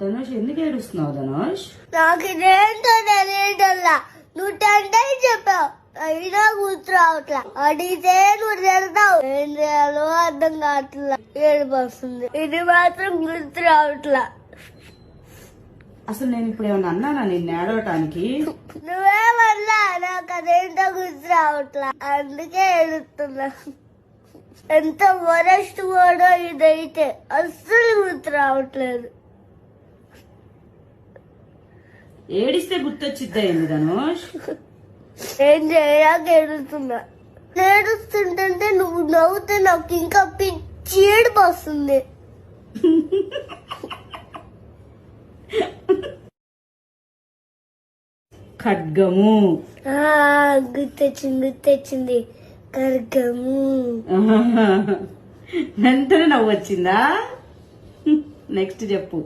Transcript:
ధనుష్ ఎందుకు ఏడుస్తున్నావు ధనుష్? నాకు ఇదేంటో తెలియటల్లా నువ్వు టైమ్స్ చెప్పావు. అయినా గుర్తు రావట్లా అడిగితే నువ్వు తిడతావు. ఏం చేయాలో అర్థం కావట్లా. ఏడుపు వస్తుంది ఇది మాత్రం గుర్తు రావట్లా అసలు నేను ఇప్పుడు ఏమన్నా అన్నానా నిన్ను ఏడవటానికి? నువ్వేమన్నా నాకు అదేంటో గుర్తు రావట్లా అందుకే ఏడుతున్నా ఎంత వరస్ట్ కూడా ఇదైతే అస్సలు గుర్తు రావట్లేదు ఏడిస్తే గుర్తొచ్చిద్దా ఏంది ధనుష్? ఏం చేయడానికి ఏడుస్తున్నా. ఏడుస్తుంటే నువ్వు నవ్వుతే నాకు ఇంకా పిచ్చి ఏడుపు వస్తుంది. ఖడ్గము. ఆ, గుర్తొచ్చింది గుర్తొచ్చింది. కర్గము వెంటనే నవ్వు వచ్చిందా నెక్స్ట్ చెప్పు.